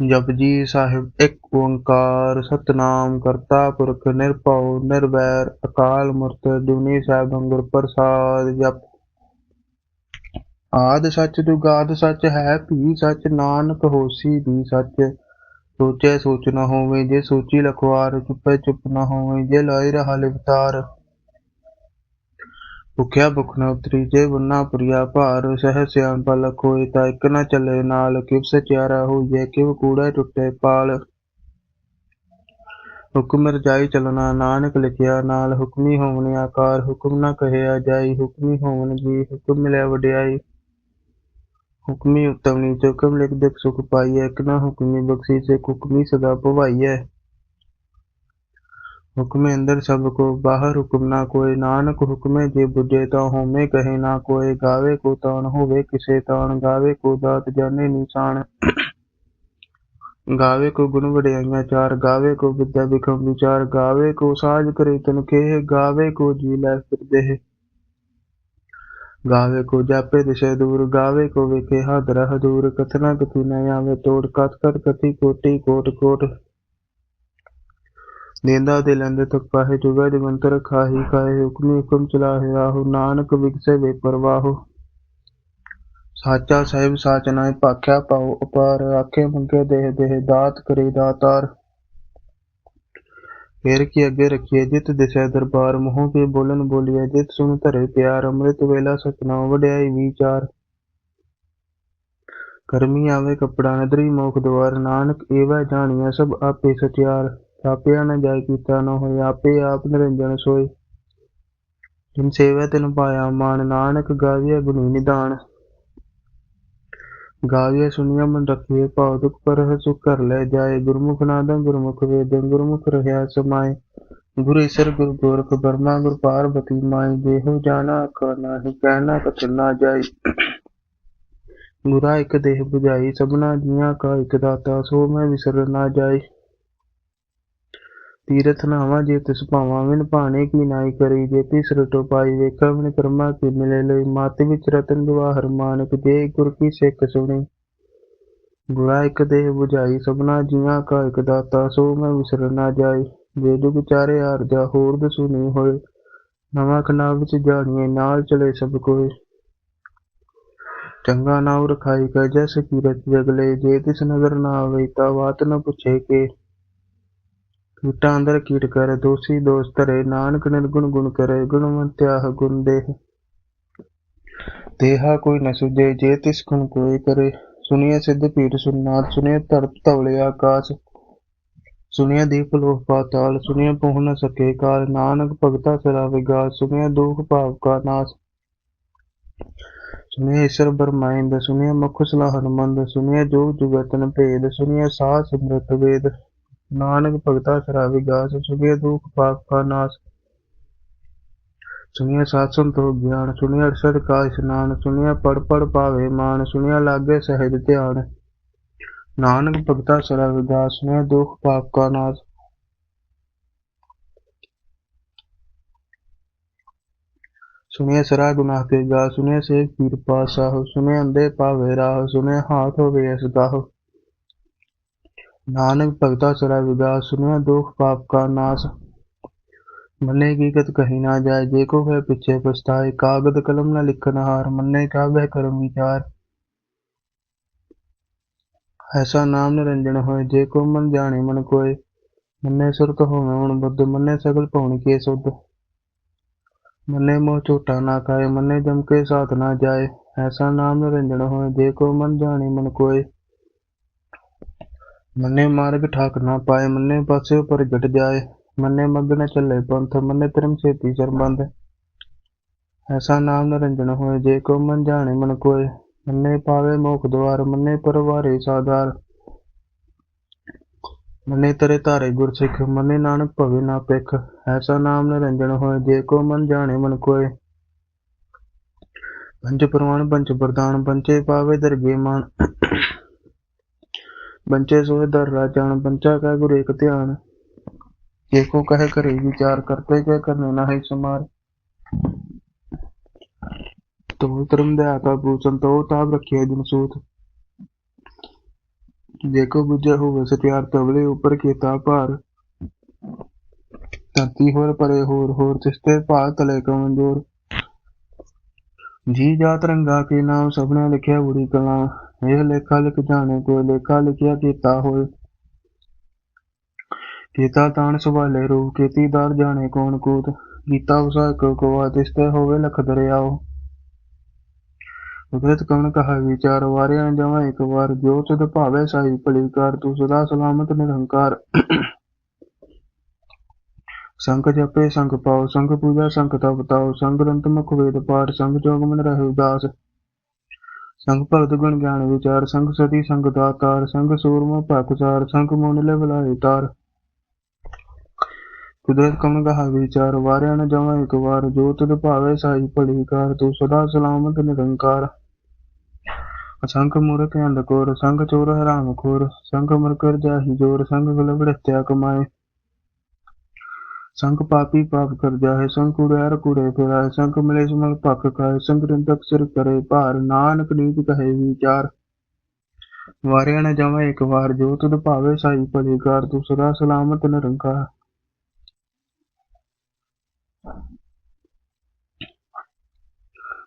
ਜਪਜੀ ਸਾਹਿਬ, ਇੱਕ ਓੰਕਾਰ ਸਤਨਾਮ ਕਰਤਾ ਪੁਰਖ ਨਿਰਭਉ, ਨਿਰਵੈਰ, ਅਕਾਲ ਮੂਰਤ ਅਜੂਨੀ ਸਾਹਿਬ ਗੁਰ ਪ੍ਰਸਾਦ ਜਪ। ਆਦ ਸੱਚ ਜੁਗਾਦ ਸੱਚ ਹੈ, ਭੀ ਸੱਚ ਨਾਨਕ ਹੋਸੀ ਵੀ ਸੱਚ। ਸੋਚੈ ਸੋਚ ਨਾ ਹੋਵੇ, ਜੇ ਸੋਚੀ ਲਖਵਾਰ, ਚੁੱਪੈ ਚੁੱਪ ਨਾ ਹੋਵੇ, ਜੇ ਲਾਇ ਰਹਾ ਲਿਵਤਾਰ। ਭੁਖਿਆ ਭੁਖ ਨ ਉਤਰੀ, ਜੇ ਪੁਰੀਆ ਭਾਰ, ਸਹਿ ਸਿਆਣਪਾ ਲਖੋਏ ਤਾਂ ਇੱਕ ਨਾ ਚੱਲੇ ਨਾਲ, ਕਿਵ ਸਚਿਆਰਾ ਹੋਈਏ, ਕਿਵ ਕੂੜਾ ਟੁੱਟੇ ਪਾਲ। ਹੁਕਮ ਰਜਾਈ ਚਲਣਾ, ਨਾਨਕ ਲਿਖਿਆ ਨਾਲ, ਹੁਕਮੀ ਹੋਵਨ ਆਕਾਰ, ਹੁਕਮ ਨਾ ਕਹਿਆ ਜਾਈ, ਹੁਕਮੀ ਹੋਵਨ ਜੀ, ਹੁਕਮ ਮਿਲਿਆ ਵਡਿਆਈ। ਹੁਕਮੀ ਉਤਮ ਨੀਚ ਹੁਕਮ ਲਿਖ ਦਿਖ ਸੁਖ ਪਾਈਐ, ਇੱਕ ਨਾ ਹੁਕਮੀ ਬਖਸ਼ੀ ਸੇ ਹੁਕਮੀ ਸਦਾ ਭਵਾਈਐ। ਹੁਕਮੇ ਅੰਦਰ ਸਭ ਕੋ, ਬਾਹਰ ਹੁਕਮ ਨਾ ਕੋਏ, ਨਾਨਕ ਹੁਕਮੇ ਜੇ ਬੁਝੇ ਤਾਂ ਹੋਮੇ ਕਹੇ ਨਾ ਕੋਏ, ਗਾਵੇ ਕੋ ਤਾਣ ਹੋਵੇ, ਕਿਸੇ ਤਾਣ, ਗਾਵੇ ਕੋ ਦਾਤ ਜਾਣੇ ਨਿਸ਼ਾਨ। ਗਾਵੇ ਕੋ ਗੁਣ ਵਡਿਆਈਆਂ ਚਾਰ, ਗਾਵੇ ਕੋ ਵਿਦਿਆ ਵਿਖਮ ਵਿਚਾਰ ਗਾਵੇ ਕੋ ਸਾਜ ਕਰੇ ਤਨਖੇ ਗਾਵੇ ਕੋ ਜੀ ਲੈ ਫਿਰਦੇ ਗਾਵੇ ਕੋ ਜਾਪੇ ਦਿਸ਼ੇ ਦੂਰ, ਗਾਵੇ ਕੋ ਵੇਖੇ ਹਦ ਰਹ ਦੂਰ ਕਥਨਾ ਕਥੀ ਨ ਆਵੇ ਤੋੜ ਕਤ ਕਤ ਕਥੀ ਕੋਟੀ ਕੋਟ ਕੋਟ। ਦੇਂਦਾ ਤੇ ਲੈਂਦੇ ਤਕ ਪਾਹੇ ਜੁਗਾ ਜਗੰਤਰ ਖਾਹੀ ਖਾਏ, ਹੁਕਮੀ ਹੁਕਮ ਚਲਾਹੇ ਰਾਹੋ ਨਾਨਕ ਵਿਗਸੇ ਵੇ ਸਾਚਾ ਸਾਹਿਬ ਸਾਚ ਨਾਏ ਭਾਖਿਆ ਪਾਉ ਅਪਾਰ ਆਖੇ ਮੰਗੇ ਦੇਹ ਦੇਹ ਦਾਤ ਕਰੇ ਦਾਤਾਰ। ਫੇਰ ਕੀ ਅੱਗੇ ਰੱਖੀਏ, ਜਿਤ ਦਿਸੈ ਦਰਬਾਰ, ਮੂੰਹ ਕੇ ਬੋਲਨ ਬੋਲੀਏ, ਜਿਤ ਸੁਣ ਧਰੇ ਪਿਆਰ, ਅੰਮ੍ਰਿਤ ਵੇਲਾ ਸਤਨਾਮ ਵਡਿਆਈ ਵਿਚਾਰ। ਕਰਮੀ ਆਵੇ ਕਪੜਾ, ਨਦਰੀ ਮੋਖ ਦਵਾਰ, ਨਾਨਕ ਏਵੈ ਜਾਣੀਐ ਸਭ ਆਪੇ ਸਚਿਆਰ। ਥਾਪਿਆ ਨ ਜਾਇ ਕੀਤਾ ਨਾ ਹੋਏ, ਆਪੇ ਆਪ ਨਿਰੰਜਨ ਸੋਏ। ਜਿਨ ਸੇਵੈ ਤਿਨ ਪਾਇਆ, ਮਾਨ ਨਾਨਕ ਗਾਵੀਐ ਗੁਣੀ ਨਿਦਾਨ ਗਾਵਿਆ ਸੁਣੀਐ ਮਨ ਰਖੀਐ ਭਾਉ ਦੁਖ ਪਰ ਸੁਖ ਕਰ ਲੈ ਜਾਏ। ਗੁਰਮੁਖ ਨਾਦੰ ਗੁਰਮੁਖ ਵੇਦੰ, ਗੁਰਮੁਖ ਰਹਿਆ ਸਮਾਏ। ਗੁਰ ਈਸਰ ਗੁਰ ਗੋਰਖ ਬਰਮਾ ਗੁਰ ਪਾਰਬਤੀ ਮਾਈ ਦੇਹੁ ਜਾਣਾ ਅਖ ਨਾਹੀ, ਕਹਿਣਾ ਕਥਨ ਨਾ ਜਾਈ ਗੁਰਾ ਇਕ ਦੇਹ 부ਝਾਈ ਸਭਨਾ ਜੀਆਂ ਕਾ ਇਕ ਦਾਤਾ, ਸੋ ਮੈਂ ਵਿਸਰ ਨਾ ਜਾਈ ਤੀਰਥ ਨਾਵਾ ਜੇ ਤਿਸ ਭਾਵਾਂ ਵਿਨ ਭਾਣੇ ਕੀ ਨਾਈ ਕਰੀ, ਜੇ ਤਿਸ ਰਟੋ ਵੇਖਾ ਵਿਨ ਕਰਮਾ ਕੀ ਮਿਲੇ ਲਈ, ਮਤ ਵਿੱਚ ਰਤਨ ਜਵਾਹਰ ਮਾਨਕ ਜੇ ਗੁਰ ਕੀ ਸਿੱਖ ਸੁਣੀ। ਗੁਰਾ ਇੱਕ ਦੇਹ 부ਝਾਈ ਸਭਨਾ ਜੀਆਂ ਕਾ ਇੱਕ ਦਾਤਾ, ਸੋ ਮੈਂ ਵਿਸਰ ਨਾ ਜਾਈ। ਜੇ ਜੁਗ ਚਾਰੇ ਆਰਜਾ ਹੋਰ ਸੁਣੀ ਹੋਏ। ਨਵਾਂ ਖਨਾ ਵਿੱਚ ਜਾਣੀਏ, ਨਾਲ ਚਲੇ ਸਭ ਕੋਏ। ਚੰਗਾ ਨਾਉ ਰਖਾਈ ਕੈ, ਜੈਸ ਕੀਰਤ ਜਗਲੇ, ਜੇ ਤਿਸ ਨਜ਼ਰ ਨਾ ਆਵੇ ਤਾ ਬਾਤ ਨ ਪੁੱਛੇ ਕੇ। ਕੀਟਾਂ ਅੰਦਰ ਕੀਟ ਕਰ, ਦੋਸੀ ਦੋਸ ਧਰੇ, ਨਾਨਕ ਨਿਰਗੁਣ ਗੁਣ ਕਰੇ ਗੁਣਵੰਤਿਆਹ ਗੁਣ ਦੇਹ। ਦੇਹਾ ਕੋਈ ਨ ਸੁਝੇ, ਜੇ ਤਿਸ ਗੁਣ ਕੋਈ ਕਰੇ। ਸੁਣੀਏ ਸਿੱਧ ਪੀਠ ਸੁਨਾਤ ਸੁਣੀਏ ਧਰਤ ਧਵਲੇ ਆਕਾਸ਼। ਸੁਣੀਏ ਦੀਪ ਲੋਕ ਪਾਤਾਲ ਸੁਣੀਏ ਪਹੁ ਨ ਸਕੇ ਕਾਲ। ਨਾਨਕ ਭਗਤਾ ਸਰਾ ਵਿਗਾਸ ਸੁਣੀਏ ਦੁਖ ਭਾਵ ਕਾ ਨਾਸ। ਸੁਣੀਏ ਈਸ਼ਰ ਬਰਮਾਇੰਦ ਸੁਣੀਏ ਮੁਖ ਸਲਾਹ ਹਨਮੰਦ ਸੁਣੀਏ ਜੋਗ ਜੁਗਤਨ ਭੇਦ ਸੁਣੀਏ ਸਾਹ ਸਿਮਰਤ ਵੇਦ। ਨਾਨਕ ਭਗਤਾ ਸਰਾ ਵਿਗਾਸ ਸੁਗੇ ਦੁਖ ਪਾਪ ਕਾ ਨਾਸ। ਸੁਨਿਆ ਸਾਧ ਸੰਤੋਖ ਗਿਆਨ ਸੁਨਿਆ ਅਰਸ਼ਦ ਕਾ ਇਸ਼ਨਾਨ ਸੁਨਿਆ ਪੜ ਪੜ ਪਾਵੇ ਮਾਨ ਸੁਨਿਆ ਲਾਗੇ ਸਹਿਜ ਧਿਆਨ। ਨਾਨਕ ਭਗਤਾ ਸਰਾ ਵਿਗਾਸ ਸੁਨਿਆ ਦੁਖ ਪਾਪ ਕਾ ਨਾਸ। ਸੁਨਿਆ ਸਰਾ ਗੁਨਾਹ ਕੇ ਗਾ ਸੁਨਿਆ ਸੇ ਪੀਰ ਪਾਸਾਹ ਸੁਨਿਆ ਅੰਦੇ ਪਾਵੇ ਰਾਹ ਸੁਨਿਆ ਹਾਥ ਹੋਵੇ ਅਸਗਾਹ ਗਾਹ ਨਾਨਕ ਭਗਤਾ ਸਰਾ ਵਿਗਾਸ ਸੁਣਿए ਦੁਖ ਪਾਪ ਕਾ ਨਾਸ। ਮੰਨੇ ਕੀ ਕਹੀ ਨਾ ਜਾਏ, ਜੇ ਕੋ ਹੈ ਪਿੱਛੇ ਪਛਤਾਏ, ਕਾਗਦ ਕਲਮ ਨਾ ਲਿਖਨ ਹਾਰ, ਮੰਨੇ ਕਾ ਬਹਿ ਕਰਮ ਵਿਚਾਰ। ਐਸਾ ਨਾਮ ਨਿਰੰਜਨ ਹੋਏ, ਜੇ ਕੋ ਮਨ ਜਾਣੇ ਮਨ ਕੋਏ, ਮੰਨੇ ਸੁਰਤ ਹੋਵੇ ਹੁਣ ਬੁੱਧ, ਮੰਨੇ ਸਗਲ ਭਉਣ ਕੇ ਸੁਧ। ਮੰਨੇ ਮੋਹ ਝੂਠਾ ਨਾ ਖਾਏ, ਮੰਨੇ ਜਮ ਕੇ ਸਾਥ ਨਾ ਜਾਏ, ਐਸਾ ਨਾਮ ਨਿਰੰਜਨ ਹੋਏ, ਜੇ ਕੋ ਮਨ ਜਾਣੇ ਮਨ ਕੋਏ ਮੰਨੇ ਮਾਰਗ ਠਾਕ ਨਾ ਪਾਏ, ਮੰਨੇ ਪਾਸੇ ਪਰ ਜਟ ਜਾਏ, ਮੰਨੇ ਮਗ ਚੱਲੇ ਪੰਥ, ਮੰਨੇ ਧਰਮ ਛੇਤੀ ਸਰਬੰਧ ਐਸਾ ਨਾਮ ਨਿਰੰਜਨ ਹੋਏ, ਜੇ ਕੋ ਮਨ ਜਾਣੇ ਮਨ ਕੋਏ, ਮੰਨੇ ਪਾਵੇ ਮੋਖ ਦਵਾਰ, ਮੰਨੇ ਪਰਵਾਰੇ ਸਾਧਾਰ। ਮੰਨੇ ਤਰੇ ਧਾਰੇ ਗੁਰਸਿੱਖ, ਮੰਨੇ ਨਾਨਕ ਭਵੇ ਨਾ ਪਿਖ ਐਸਾ ਨਾਮ ਨਿਰੰਜਨ ਹੋਏ, ਜੇ ਕੋ ਮਨ ਜਾਣੇ ਮਨ ਕੋਏ। ਪੰਜ ਪ੍ਰਵਾਨ, ਪੰਜ ਪ੍ਰਦਾਨ ਪੰਚੇ ਪਾਵੇ ਦਰਗੇ ਮਾਨ। ਬੰਚੇ ਸੋਏ ਦਰ ਰਾਜਾਨ ਬੰਚਾ ਕਾ ਗੁਰ ਏਕ ਧਿਆਨ। ਜੇ ਕੋ ਕਹੇ ਕਰੇ ਵਿਚਾਰ, ਕਰਤੇ ਕੇ ਕਰਨੇ ਨਾ ਹੈ ਤੋ ਧਰਮ ਦੇ ਆਕਾ ਪੂਜਨ ਤੋ ਤਾਪ ਰਖਿਆ ਜਿਨ ਦੇਖੋ ਬੁੱਝੇ ਹੋਵੇ ਸਤਿਆਰ, ਤਵਲੇ ਉੱਪਰ ਕੀਤਾ ਭਾਰ। ਧਰਤੀ ਹੋਰ ਪਰੇ ਹੋਰ ਹੋਰ ਤਿਸਤੇ ਭਾਰ ਤਲੇ ਕਮਜ਼ੋਰ। ਜੀ ਜਾਤ ਰੰਗਾ ਕੇ ਨਾਮ ਸਭਨੇ ਲਿਖਿਆ ਬੁਰੀ ਕਲਾ। ਇਹ ਲੇਖਾ ਲਿਖ ਜਾਣੇ, ਕੋਈ ਲੇਖਾ ਲਿਖਿਆ ਕੀਤਾ ਹੋਏ ਕੀਤਾ ਤਾਣ ਸਵਾਲੇ ਰੂਪ, ਕੀਤੀ ਜਾਣੇ ਕੌਣ ਕੂਤ। ਕੀਤਾ ਉਸਾ ਕੋ ਕੋ ਤਿਸਤੇ ਹੋਵੇ ਲਖ ਦਰਿਆਓ। ਕੁਦਰਤ ਕਵਣ ਕਹਾ ਵਿਚਾਰ ਵਾਰਿਆ ਜਮਾ ਇੱਕ ਵਾਰ, ਜੋ ਤਦ ਭਾਵੇ ਸਾਈ ਭਲੀ ਕਰ ਤੂੰ ਸਦਾ ਸਲਾਮਤ ਨਿਰੰਕਾਰ। ਸੰਗ ਜਪੇ, ਸੰਗ ਪਾਉ ਸੰਗ ਪੂਜਾ, ਸੰਗ ਤਪ ਤਾਉ ਸੰਗ ਗ੍ਰੰਥ ਮੁਖ ਵੇਦ ਪਾਠ, ਸੰਗ ਜੋਗ ਮਨ ਰਹਿ ਉਦਾਸ। ਸੰਗ ਭਗਤ ਗੁਣ ਗਿਆਨ ਵਿਚਾਰ, ਸੰਗ ਸਤੀ, ਸੰਗ ਦਾਤਾਰ, ਸੰਗ ਸੂਰਮਾ ਭਗਸਾਰ ਸੰਗ ਮੁੰਡਲੇ ਬੁਲਾਏ ਤਾਰ। ਕੁਦਰਤ ਕਮਨ ਕਹਾ ਵਿਚਾਰ, ਵਾਰਿਆ ਨ ਜਮਾ ਇੱਕ ਵਾਰ, ਜੋ ਤਦ ਭਾਵੇ ਸਾਈ ਭਲੀ ਕਰ ਤੂੰ ਸਦਾ ਸਲਾਮਤ ਨਿਰੰਕਾਰ। ਅਸੰਖ ਮੂਰਖ ਅੰਧਕੋਰ ਸੰਗ ਚੋਰ ਹਰਾਮ ਖੋਰ, ਸੰਗ ਮਰਕਰ ਜਾਹੀ ਜੋਰ, ਸੰਗ ਗਲਬੜ ਹੱਤਿਆ ਕਮਾਏ। ਸੰਗ ਪਾਪੀ ਪਾਪ ਕਰ ਜਾਏ ਸੰਗ ਕੁੜਿਆਰ ਕੁੜੇ ਫਿਰਾਏ ਸੰਗ ਮਿਲੇ ਸਮਲ ਭਖ ਖਾਏ, ਸੰਗ ਰਿੰਦਕ ਸਿਰ ਕਰੇ ਭਾਰ, ਨਾਨਕ ਨੀਤ ਕਹੇ ਵਿਚਾਰ। ਵਾਰਿਆ ਨ ਜਮਾ ਇੱਕ ਵਾਰ, ਜੋ ਤਦ ਭਾਵੇ ਸਾਈ ਭਲੇ ਕਰ ਤੂੰ ਸਦਾ ਸਲਾਮਤ ਨਿਰੰਕਾਰ।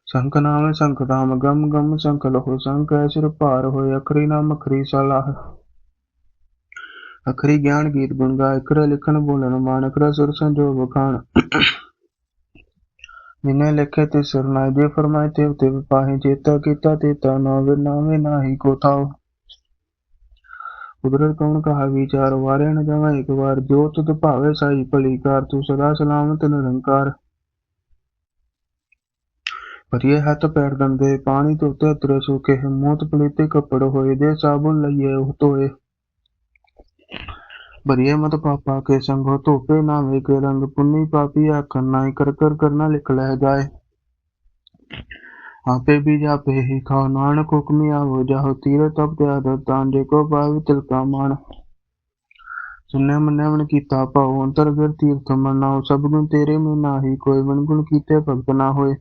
ਸੰਖ ਨਾਮ ਸੰਕ ਧਾਮ, ਗਮ ਗਮ ਸੰਕ ਲਹੋ ਸੰਕ ਸਿਰ ਭਾਰ ਹੋਏ, ਅਖਰੀ ਨਾਮ ਅਖਰੀ ਸਲਾਹ। ਅਖਰੀ ਗਿਆਨ ਗੀਤ ਗੁਣ ਗਾ ਅਖਰ ਲਿਖਣ ਬੋਲਣ ਮਾਨ ਅਖਰ ਸੁਰ ਸੰਜੋਗ ਖਾਨ ਜਿਨੇ ਲਿਖੇ ਤੇ ਸਰਨਾਏ ਜੇ ਫਰਮਾਏ ਤੇ ਤੇ ਪਾਹੇ ਜੇਤਾ ਕੀਤਾ ਤੇ ਨਾਵੇ ਨਾਵੇ ਨਾਹੀ ਕੋ ਥਾਓ ਕੁਦਰਤ ਕੌਣ ਕਹਾ ਵਿਚਾਰ ਵਾਰਿਆ ਨ ਜਾਵਾ ਇੱਕ ਵਾਰ, ਜੋ ਤੁਧ ਭਾਵੇ ਸਾਈ ਭਲੀ ਕਾਰ ਤੂੰ ਸਦਾ ਸਲਾਮਤ ਨਿਰੰਕਾਰ। ਭਰੀਏ ਹੱਥ ਪੈਰ ਦੰਦੇ, ਪਾਣੀ ਧੋਤੇ ਉਤਰੇ ਸੁਕੇ ਮੂਤ ਪਲੀਤੇ ਕੱਪੜ ਹੋਏ ਦੇ ਸਾਬੁਨ ਲਈਏ, ਉਹ ਧੋਏ। ਭਰੀਏ ਮਤ ਪਾਪਾ ਕੇ ਸੰਗੋ ਧੋਪੇ ਨਾ ਵੇ ਕੇ ਰੰਗ ਪੁੰਨੀ ਪਾਪੀ ਆਖਣ ਨਾਈ ਕਰ ਕਰ ਕਰਨਾ ਲਿਖ ਲੈ ਜਾਏ। ਆਪੇ ਵੀ ਜਾਪੇ ਹੀ ਖਾਓ ਨਾਨਕ ਹੁਕਮੀ ਆਵੋ, ਜਾਹੋ ਤੀਰ ਤਪ ਤੇ ਆਦਤ ਤਾਂ ਜੇ ਕੋ ਪਾਵ ਤਿਲਕਾ ਮਾਨ ਸੁਨਿਆ ਮੰਨਿਆ ਕੀਤਾ ਪਾਉ ਅੰਤਰ ਫਿਰ ਤੀਰਥ ਮਨਾਉ ਸਭ ਗੁਣ ਤੇਰੇ ਮੇ ਨਾਹੀ, ਕੋਈ ਬਨ ਗੁਣ ਕੀਤੇ ਭਗਤ ਨਾ ਹੋਏ।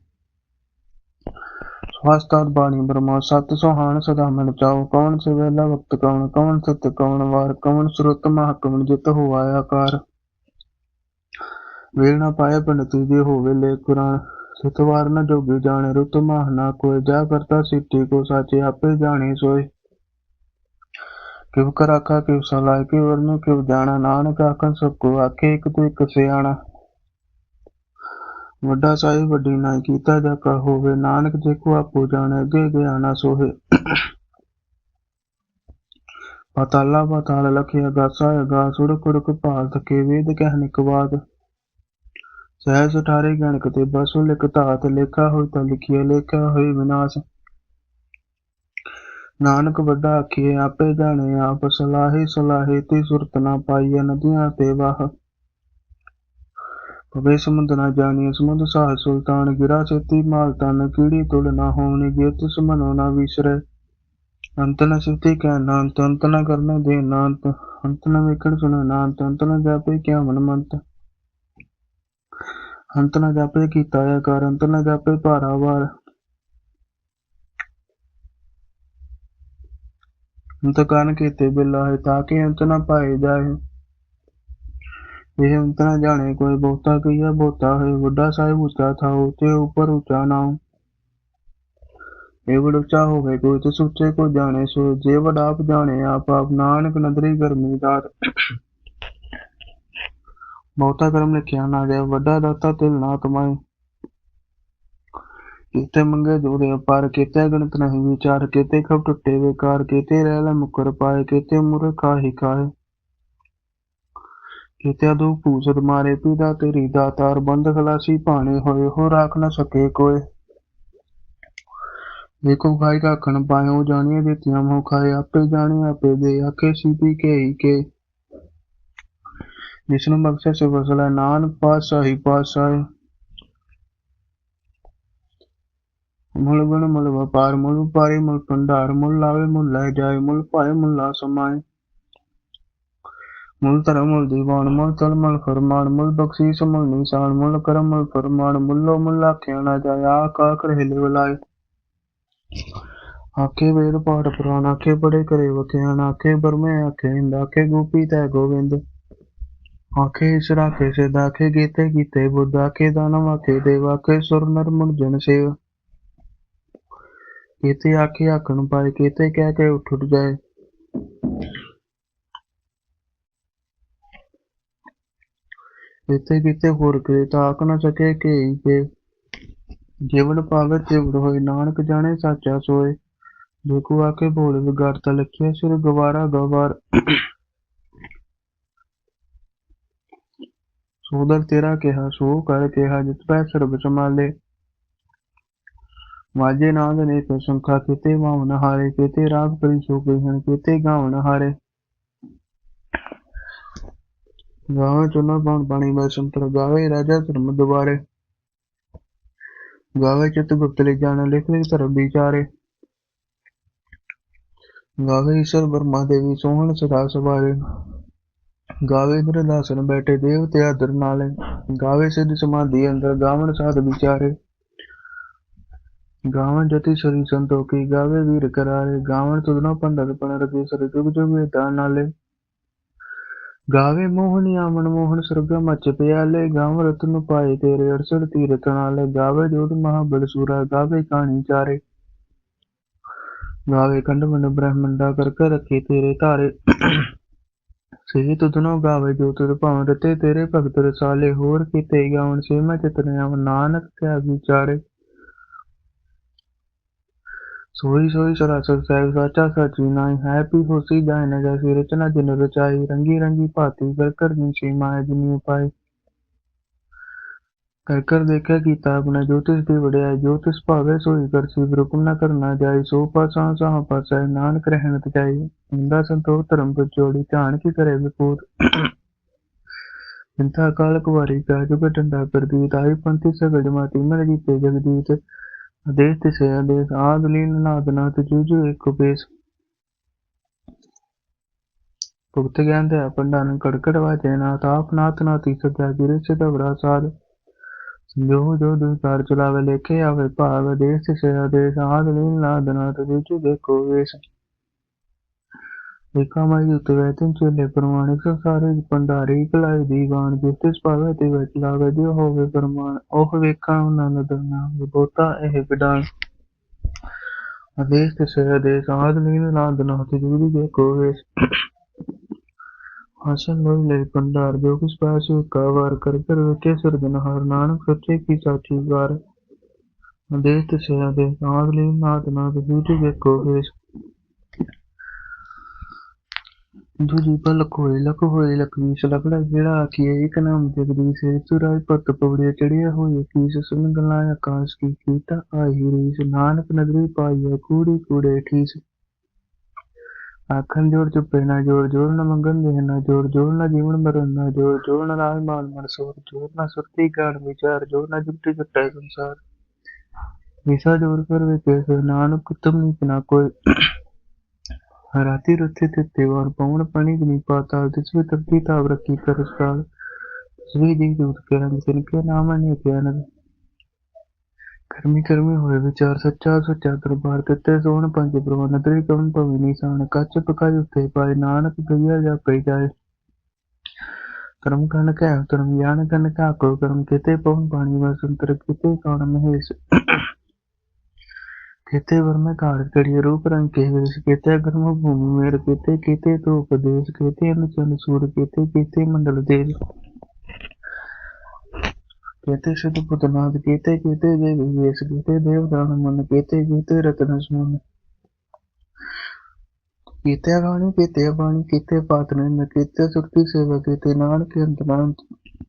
ਸਵਾਸਤਾਦ ਬਾਣੀ ਬ੍ਰਹਮਾ, ਸਤ ਸੁਹਾਣ ਸਦਾ ਮਨ ਚਾਉ, ਕੌਣ ਸਵੇਲਾ ਵਕਤ ਕੌਣ ਕੌਣ ਸਤ ਕੌਣ ਵਾਰ, ਕੌਣ ਸੁਰਤ ਮਹ ਕੌਣ ਜਿਤ ਹੋਆ ਆਕਾਰ। ਵੇਲ ਨਾ ਪਾਏ ਪੰਡਤ ਜੇ ਹੋਵੇ ਲੈ ਕੁਰਾਨ ਸਤਵਾਰ ਨਾ ਜੋਗੀ ਜਾਣੇ, ਰੁਤ ਮਾਹ ਨਾ ਕੋਈ ਜਾ ਕਰਤਾ ਸਿੱਟੀ ਕੋ ਸਾਚੇ, ਆਪੇ ਜਾਣੇ ਸੋਏ। ਕਿਵ ਕਰ ਆਖਾ ਕਿਵ ਸਲਾਹ ਕਿ ਵਰਨੋ ਕਿਵ ਜਾਣਾ, ਨਾਨਕ ਆਖਣ ਸਭ ਕੋ ਆਖੇ, ਇੱਕ ਤੋਂ ਇੱਕ ਸਿਆਣਾ। ਵੱਡਾ ਸਾਹਿਬ, ਵੱਡੀ ਨਾ ਕੀਤਾ ਜਾ ਕਾ ਹੋਵੇ। ਨਾਨਕ ਜੇ ਕੋ ਆਪੋ ਜਾਣੇ, ਅੱਗੇ ਗਿਆ ਨਾ ਸੋਹੇ। ਪਤਾਲਾ ਪਤਾਲ ਲਖਿਆ ਗਾਸਾ ਗਾ ਸੁੜ ਕੁੜਕ ਭਾਲ ਥਕੇ ਵੇਦ ਕਹਿ ਨਿਕਵਾਦ ਸਹਿਜ ਉਠਾਰੇ ਗਣਕ ਤੇ ਬਸੁ ਲਿਖ ਧਾਤ, ਲੇਖਾ ਹੋਈ ਤਾਂ ਲਿਖਿਆ ਲੇਖਾ ਹੋਈ ਵਿਨਾਸ਼। ਨਾਨਕ ਵੱਡਾ ਆਖੀਏ ਆਪੇ ਜਾਣੇ ਆਪ ਸਲਾਹੇ ਸਲਾਹੇ ਤੇ ਸੁਰਤ ਨਾ ਪਾਈਏ ਨਦੀਆਂ ਤੇ ਵਾਹ। ਪਵੇ ਸਮੁੰਦ ਨਾ ਜਾਣੀ ਸਮੁੰਦ ਸਾਹ ਸੁਲਤਾਨ ਗਿਰਾ ਚੇਤੀ ਮਾਲ ਤਨ ਕੀੜੀ ਤੁਲ ਨਾ ਹੋਣੀ ਜੇ ਤਿਸ ਮਨੋ ਨਾ ਵਿਸਰੇ। ਅੰਤ ਨ ਸਿੱਧੀ ਕਹਿ ਨਾ ਅੰਤ ਅੰਤ ਨ ਕਰਨੇ ਦੇ ਨਾ ਅੰਤ ਅੰਤ ਨ ਵੇਖਣ ਸੁਣੇ ਨਾ ਅੰਤ ਅੰਤ ਨ ਜਾਪੇ ਕਿਆ ਮਨ ਮੰਤ ਅੰਤ ਨ ਜਾਪੇ ਕੀਤਾ ਹੈ ਅੰਤ ਨ ਜਾਪੇ ਭਾਰਾ ਵਾਰ। ਅੰਤ ਕਾਨ ਕੀਤੇ ਬਿਲਾ ਹੈ, ਤਾਂ ਕਿ ਅੰਤ ਨ ਪਾਏ ਜਾਏ। ਇਹ ਅੰਤ ਨ ਜਾਣੇ ਕੋਈ ਬਹੁਤਾ ਕਈਆ ਬਹੁਤਾ ਹੈ। ਵੱਡਾ ਸਾਹਿਬ ਉੱਚਾ ਥਾਉ ਤੇ ਉੱਪਰ ਉੱਚਾ ਨਾਉ ਇਹ ਵਡ ਉੱਚਾ ਹੋਵੇ ਕੋਈ ਤੇ ਸੁੱਚੇ ਕੋ ਜਾਣੇ ਸੋ। ਜੇ ਵਡ ਆਪ ਜਾਣੇ, ਆਪ ਆਪ ਨਾਨਕ ਨਦਰੀ ਬਹੁਤਾ ਕਰਮ ਲਿਖਿਆ ਨਾ ਜਾਏ, ਵੱਡਾ ਦਾਤਾ ਤਿਲ ਨਾ ਕਮਾਏ। ਕੀਤੇ ਮੰਗੇ ਜੋੜੇ ਅਪਾਰ ਕੀਤੇ ਗਣਤ ਨਹੀਂ। ਵਿਚਾਰ ਕੀਤੇ ਖਬ ਟੁੱਟੇ, ਵਿਕਾਰ ਕੀਤੇ ਰਹਿ ਲੈ ਮੁਕਰ ਪਾਏ, ਕੀਤੇ ਮੁਰ ਖਾਹੀ ਖਾਏ ਕੀਤੇ ਅਦੂ ਪੂਸਦ ਮਾਰੇ ਪੀਦਾ ਤੇਰੀ ਦਾਤਾਰ ਬੰਦ ਖਲਾਸੀ ਭਾਣੇ ਹੋਏ, ਹੋ ਰਾਖ ਨਾ ਸਕੇ ਕੋਏ। ਵੇਖੋ ਖਾਈ ਕਾਖਣ ਪਾਇਓ ਜਾਣੀਏ ਦਿੱਤੀਆਂ ਮੋ ਖਾਏ ਆਪੇ ਜਾਣੇ ਆਪੇ ਦੇ ਆਖੇ ਸੀਪੀ ਕੇ ਹੀ ਕੇ। ਜਿਸ ਨੂੰ ਬਖਸ਼ੇ ਸੇ ਵਸਲਾ, ਨਾਨਕ ਪਾਤਸ਼ਾਹੀ ਪਾਤਸ਼ਾਹ ਮੁੱਲ ਗੁਣ ਮੁੱਲ ਵਪਾਰ, ਮੁੱਲ ਵਪਾਰੀ ਮੁੱਲ ਭੰਡਾਰ, ਮੁੱਲ ਲਾਵੇ ਮੁੱਲ ਲੈ ਜਾਏ, ਮੁੱਲ ਭਾਏ ਮੁੱਲ ਸਮਾਏ। ਮੁੱਲ ਧਰਮ, ਮੁੱਲ ਦੀਵਾਨ, ਮੁੱਲ ਤਲ ਮੁੱਲ ਫਰਮਾਨ, ਮੁੱਲ ਬਖਸ਼ੀਸ਼, ਮੁੱਲ ਨਿਸ਼ਾਨ, ਮੁੱਲ ਕਰਮ, ਮੁੱਲ ਫਰਮਾਨ, ਮੁੱਲੋ ਆਖੇ ਵੇਦ ਪਾਠ ਪੁਰਾਣ, ਆਖੇ ਬੜੇ ਕਰੇ ਵਖਿਆਨ, ਆਖੇ ਬਰਮੇ, ਆਖੇ ਇੰਦ ਆਖੇ ਗੋਪੀ ਤੈ ਗੋਵਿੰਦ। ਆਖੇ ਈਸ਼ਰ, ਆਖੇ ਸਿਧ, ਆਖੇ ਕੀਤੇ ਕੀਤੇ ਬੁੱਧ, ਆਖੇ ਦਾਨਵ, ਆਖੇ ਦੇਵ, ਆਖੇ ਸੁਰ, ਨਰ ਮੁਨ ਜਨ ਸੇਵ। ਕੀਤੇ ਆਖੇ ਆਖਣ ਪਾਏ, ਕੀਤੇ ਕਹਿ ਕੇ ਉੱਠ ਉੱਠ ਜਾਏ। ਕੀਤੇ ਕੀਤੇ ਹੋਰ ਕਰੇ ਤਾਂ ਆਖ ਸਕੇ ਕਿ ਕੇ ਜੀਵਨ ਪਾਵੇ ਤਿਵੜ ਹੋਏ, ਨਾਨਕ ਜਾਣੇ ਸਾਚਾ ਸੋਏ। ਜੇ ਕੋ ਆਕੇ ਭੋਲ ਵਿਗਾੜਤਾ ਲਖਿਆ, ਸਿਰ ਗਵਾਰਾ ਗਵਾਰ। ਸੋਦਰ ਤੇਰਾ ਕਿਹਾ, ਸੋ ਕਰ ਕਿਹਾ, ਜਿਤ ਪੈ ਸਰਬ ਸੰਭਾਲੇ। ਵਾਜੇ ਨਾਦ ਨੇ ਤੇ ਸੰਖਾ ਕਿਤੇ ਮਾਵਨ ਹਾਰੇ ਕਿਤੇ, ਰਾਗ ਕਰੀ ਸੋ ਹਨ ਕਿਤੇ ਗਾਵਨ ਹਾਰੇ। ਗਾਵਾਂ ਚੁਨਾ ਬਾਣ ਪਾਣੀ ਮੈਂ ਸੰਤਰ, ਗਾਵੇ ਰਾਜਾ ਧਰਮ ਦੁਬਾਰੇ ਗਾਵੇ ਚਿਤ ਗੁਪਤ ਲੈ ਜਾਣ, ਲਿਖ ਲਿਖ ਧਰਮ ਵਿਚਾਰੇ। ਗਾਵੇ ਈਸ਼ਰ ਬਰਮਾ ਦੇਵੀ, ਸੋਹਣ ਸਦਾ ਸਵਾਰੇ। ਗਾਵੇ ਇੰਦਰ ਦਾਸਨ ਬੈਠੇ, ਦੇਵਤੇ ਆਦਰ ਨਾਲੇ। ਗਾਵੇ ਸਿੱਧ ਸਮਾਧੀ ਅੰਦਰ, ਗਾਵਣ ਸਾਧ ਵਿਚਾਰੇ। ਗਾਵਣ ਜਤੀ ਸਰੀ ਸੰਤੋਖੀ, ਗਾਵੇ ਵੀਰ ਕਰਾਰੇ। ਗਾਵਣ ਤੁਧਨੋ ਪੰਡਤ ਪਣ ਰਗੇ ਸਰ ਜੁਗ ਜੁਗ ਵੇਤਾ ਨਾਲੇ। ਗਾਵੇ ਮੋਹਨੀ ਆਮਨ ਮੋਹਨ ਸਰਗ ਪਿਆਲੇ, ਗਾਵ ਰਤਨ ਪਾਏ ਤੇਰੇ ਅਰਸੜ ਤੀਰਤ ਨਾਲੇ, ਗਾਵੇ ਜੋਤ ਮਹਾਬਲ ਸੂਰਾ, ਗਾਵੇ ਕਾਣੀ ਚਾਰੇ। ਗਾਵੇ ਕੰਡ ਬ੍ਰਹਮੰਡਾ ਕਰ ਕਰ ਰੱਖੇ ਤੇਰੇ ਧਾਰੇ। ਸੇ ਤੁਧਨੋ ਗਾਵੇ ਜੋ ਤੁਧ ਭਾਵ ਰਤੇ ਤੇਰੇ ਭਗਤ ਰਸਾਲੇ, ਹੋਰ ਕੀਤੇ ਗਾਵਨ ਸੇ ਮੈਂ ਚਿਤਨ ਆਵ ਨਾਨਕ ਕਿਆ ਵਿਚਾਰੇ। ਸੋਈ ਸੋਈ ਸਰਾਸਰ ਸਾਹਿਬ ਸਾਚਾ ਸਾਚੀ ਨਾਈ ਹੈ ਪੀ ਹੋਸੀ ਜਾਇ ਨ ਜੈਸੀ ਰਚਨਾ ਜਿਨ ਰਚਾਈ, ਰੰਗੀ ਰੰਗੀ ਭਾਤੀ ਕਰ ਕਰ ਨਿਸ਼ੀ ਮਾਇਆ ਜਿਨੀ ਉਪਾਏ ਕਰ ਕਰ ਦੇਖਿਆ ਕੀਤਾ ਆਪਣਾ ਜੋ ਤਿਸ ਦੀ ਵਡਿਆਈ ਜੋ ਤਿਸ ਭਾਵੇ ਸੋਈ ਕਰਸੀ ਬ੍ਰੁਕਮ ਨ ਕਰਨਾ ਜਾਈ ਸੋ ਪਾਸਾਂ ਸਾਹ ਪਾਸੈ, ਨਾਨਕ ਰਹਿਣਤ ਸੰਤੋਖ ਧਰਮ ਕੋ ਜੋੜੀ ਧਿਆਨ ਕੀ ਕਰੇ ਵਿਪੂਤ ਇੰਤਾ ਕਾਲ ਕੁਵਾਰੀ ਕਾ ਜੁਗ ਡੰਡਾ ਕਰਦੀ ਤਾਈ ਪੰਥੀ ਸਗੜ ਮਾਤੀ ਮਰ ਜੀਤੇ ਜਗਦੀਤ ਆਦੇਸ਼ ਤਿਸੇ ਆਦੇਸ਼ ਭੁਗਤ ਗਿਆਨ ਦੇ ਪੰਡਾਨ ਕੜਕੜ ਵਾਜੇ ਨਾਥ ਆਪ ਨਾਥ ਨਾਤੀ ਸਦਾ ਗਿਰੇ ਸੇ ਦਵੜਾ ਜੋ ਜੋ ਦੁਕਾਰ ਚਲਾਵੇ, ਲੇਖੇ ਆਵੇ ਭਾਵ, ਦੇਸ਼ ਤਿਸੇ ਆਦੇਸ਼ ਆਦ ਲੀਨ ਨਾਦ ਨਾਥ ਜੂਜੂ ਦੇਖੋ ਵੇਸ਼। ਏਕਾ ਮਾਈ ਉਤੇ ਵੈਤਨ ਚੇਲੇ ਪ੍ਰਮਾਣਿਕ ਸੰਸਾਰੇ ਪੰਡਾਰੀ ਕਲਾਈ ਦੀਵਾਨ ਜਿਸ ਤਿਸ ਪਾਵੇ ਤੇ ਵਿੱਚ ਲਾਵੇ ਜੋ ਹੋਵੇ ਪ੍ਰਮਾਣ, ਉਹ ਵੇਖਾਂ ਉਹਨਾਂ ਨਦਰਨਾ ਬੋਤਾ ਇਹ ਵਿਡਾਨ ਆਦੇਸ਼ ਤੇ ਸੇ ਆਦੇਸ਼, ਆਦ ਲੀਨ ਨਾਦ ਨਾਥ ਜੂਰੀ ਦੇ ਕੋਵੇਸ਼ ਹਾਸਨ ਲੋਈ ਲੈ ਪੰਡਾਰ ਜੋ ਕਿਸ ਪਾਸੇ ਕਾਵਾਰ ਕਰ ਕਰ ਵੇਖੇ ਸਰਜਨ ਹਰ ਨਾਨਕ ਸੱਚੇ ਕੀ ਸਾਚੀ ਵਾਰ। ਆਦੇਸ਼ ਤੇ ਸੇ ਆਦੇਸ਼, ਆਦ ਲੀਨ ਨਾਦ ਨਾਥ ਜੂਰੀ ਦੇ ਕੋਵੇਸ਼ ਦੂਜੀ ਪਲਕ ਹੋਏ ਲਖ ਹੋਏ ਲਖਵੀਸ ਲਖੜਾ ਜਿਹੜਾ ਆਖੀਏ ਇੱਕ ਨਾਮ ਜਗਦੀਸ਼ ਹੈ ਚੁਰਾਈ ਪੱਤ ਪਵੜਿਆ ਚੜਿਆ ਹੋਏ ਕੀਸ ਸੁਨ ਗਲਾ ਆਕਾਸ਼ ਕੀ ਕੀਤਾ, ਆਹੀ ਰੀਸ ਨਾਨਕ ਨਗਰੀ ਆਖਣ ਜੋੜ ਚੁੱਪੇ, ਨਾ ਜੋੜ ਜੋੜ ਨਾ ਮੰਗਣ ਦੇ ਨਾ ਜੋੜ ਜੋੜ ਨਾ ਜੀਵਨ ਮਰਨ, ਨਾ ਜੋੜ ਜੋੜ ਨਾ ਰਾਜ ਮਾਨ ਮਨ ਸੋਰ, ਜੋੜ ਨਾ ਸੁਰਤੀ ਗਾਣ ਵਿਚਾਰ, ਜੋੜ ਨਾ ਜੁਗਤੀ ਜੁਟੈ ਸੰਸਾਰ। ਵਿਸਾ ਜੋੜ ਕਰ ਵੇ ਨਾਨਕ ਤੁਮ ਨੀ ਕੋਈ ਰਾਤੀ ਰੁੱਥੇ ਤੇ ਵਾਰ ਪਵਨ ਪਾਣੀ ਗਨੀ ਪਾਤਾਲ ਤਿਸ ਵੀ ਤਰਤੀ ਤਾਵ ਰੱਖੀ ਕਰਸਕਾਲ ਸ੍ਰੀ ਦੀ ਦੂਤ ਕੇ ਰੰਗ ਤਿਨ ਕੇ ਨਾਮ ਨੇ ਗਿਆਨ ਕਰਮੀ ਕਰਮੀ ਹੋਏ ਵਿਚਾਰ ਸੱਚਾ ਸੱਚਾ ਦਰਬਾਰ ਕਿਤੇ ਸੋਹਣ ਪੰਜ ਪ੍ਰਵਾਨ ਤੇਰੀ ਕਵਨ ਭਵੀ ਨਿਸ਼ਾਨ, ਕੱਚ ਪਕਾਈ ਉੱਤੇ ਪਾਏ, ਨਾਨਕ ਗਈਆ ਜਾ ਪਈ ਜਾਏ। ਕਰਮ ਕਨ ਕੈ ਧਰਮ ਗਿਆਨ ਕਨ ਕਾ ਕੋ ਕਰਮ ਕਿਤੇ ਪਵਨ ਪਾਣੀ ਵਸੰਤਰ ਕਿਤੇ ਕੌਣ ਮਹੇਸ਼। केते वर में काड़ कड़िए रूप रंग के वेश केते गर्म भूमि मेर केते केते तो उपदेश केते अनुचन सूर केते केते मंडल देश केते शुद्ध पुतनाथ केते केते देव वेश केते देवदान मन केते केते रत्न सुमन केते वाणी केते वाणी केते पातने न केते सुरती सेवा केते नानक अंतनांत ਜਾਣ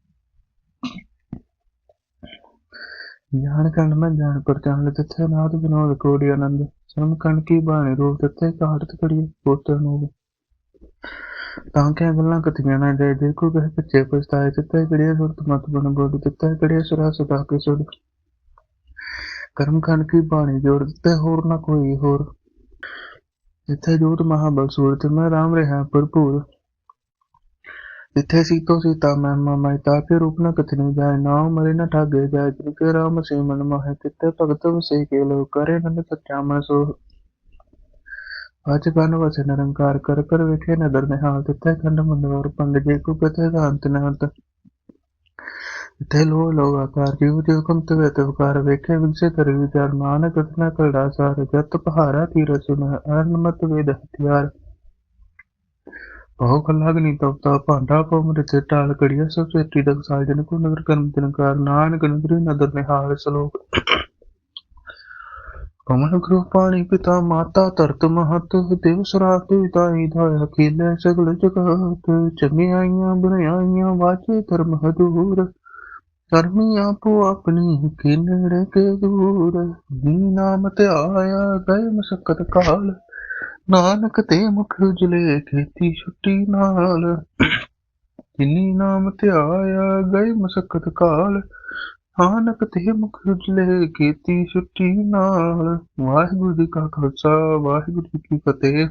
ਕੰਡ ਮੈਂ ਜਾਣ ਪਰਚਾਨ ਤਿੱਥੇ ਨਾਦ ਵਿਨੋਦ ਕੋੜੀ ਆਨੰਦ ਸ਼ਰਮ ਰੂਪ ਤਿੱਥੇ ਕਾਹਟ ਕੜੀ ਪੁੱਤਰ ਨੂੰ ਤਾਂ ਕਿ ਗੱਲਾਂ ਕਥੀਆਂ ਨਾ ਜਾਏ, ਜੇ ਕੋਈ ਕਹੇ ਪਿੱਛੇ ਪਛਤਾਏ ਤਿੱਥੇ ਕੜੀਏ ਸੁਰਤ ਮਤ ਬਣ ਬੋਲ ਤਿੱਥੇ ਕੜੀਏ ਸੁਰਾ ਸਦਾ ਕੇ ਸੁਰ ਕਰਮ ਕੰਡ ਕੀ ਬਾਣੀ ਜੋੜ ਦਿੱਤੇ ਹੋਰ ਨਾ ਕੋਈ ਹੋਰ। ਜਿੱਥੇ ਜੋਤ ਮਹਾਬਲ ਸੂਰਤ ਮੈਂ ਰਾਮ ਰਿਹਾ ਭਰਪੂਰ। ਜਿੱਥੇ ਸੀਤੋ ਸੀਤਾ ਮਹਿਮਾ ਮਹਿਤਾ ਕੇ ਰੂਪ ਨ ਕਥਨੀ ਜਾਏ ਨਾਉ ਮਰੇ ਨ ਠਾਗੇ ਜਾਏ। ਜਿਨ ਕੇ ਰਾਮ ਸੇ ਮਨ ਮੋਹਿ ਤਿੱਤੇ ਭਗਤ ਵਸੇ ਕੇ ਨਿਰੰਕਾਰ ਕਰ ਕਰ ਵੇਖੇ ਨਦਰ ਨਿਹਾਲ ਤਿੱਥੇ ਖੰਡ ਮੰਦਵਰ ਪੰਗ ਜੇ ਕੋ ਕਥੇ ਗਾਂਤ ਨਾਂਤ ਤੇ ਲੋ ਲੋ ਆਕਾਰ ਜੀਵ ਜੀਵ ਕਮ ਤੇ ਵੇਤ ਵਕਾਰ ਵੇਖੇ ਵਿਗਸੇ ਤਰ ਵਿਚਾਰ। ਨਾਨਕ ਕਥਨਾ ਕਰੜਾ ਸਾਰ ਜਤ ਪਹਾਰਾ ਤੀਰ ਸੁਨ, ਅਰਨਮਤ ਵੇਦ ਹਥਿਆਰ ਬਹੁ ਕਲਾਗਨੀ ਤਪ ਤਾ ਭਾਂਡਾ ਕੋ ਮ੍ਰਿਤ ਟਾਲ ਕੜੀਆ ਸਭ ਸੇਤੀ ਤਕ ਸਾਲ ਜਨ ਕੋ ਨਗਰ ਕਰਮ ਤਿਨਕਾਰ ਨਾਨਕ ਨਗਰੀ ਨਦਰ ਨਿਹਾਲ ਸਲੋਕ। ਕਮਲ ਗੁਰੂ ਪਿਤਾ ਮਾਤਾ ਧਰਤ ਮਹਤ, ਦੇਵ ਸਰਾਤ ਤਾਈ ਧਾਇਆ ਖੇਲੇ ਸਗਲ ਜਗਤ, ਚੰਗਿਆਈਆਂ ਬਣਾਈਆਂ ਵਾਚੇ ਧਰਮ ਹਦੂਰ। ਕਰਮੀ ਆਪੋ ਆਪਣੀ ਕਿਨੜੇ ਕੇ ਦੂਰ ਜੀ ਨਾਮ ਤੇ ਆਇਆ ਗਏ ਮਸਕਤ ਕਾਲ। ਨਾਨਕ ਤੇ ਮੁਖ ਉਜਲੇ ਖੇਤੀ ਛੁੱਟੀ ਨਾਲ। ਜਿਨੀ ਨਾਮ ਤੇ ਗਏ ਮਸਕਤ ਕਾਲ, ਨਾਨਕ ਤੇ ਮੁਖ ਉਜਲੇ ਖੇਤੀ ਛੁੱਟੀ ਨਾਲ। ਵਾਹਿਗੁਰੂ ਜੀ ਕਾ ਖਾਲਸਾ, ਵਾਹਿਗੁਰੂ ਜੀ ਕੀ ਫਤਿਹ।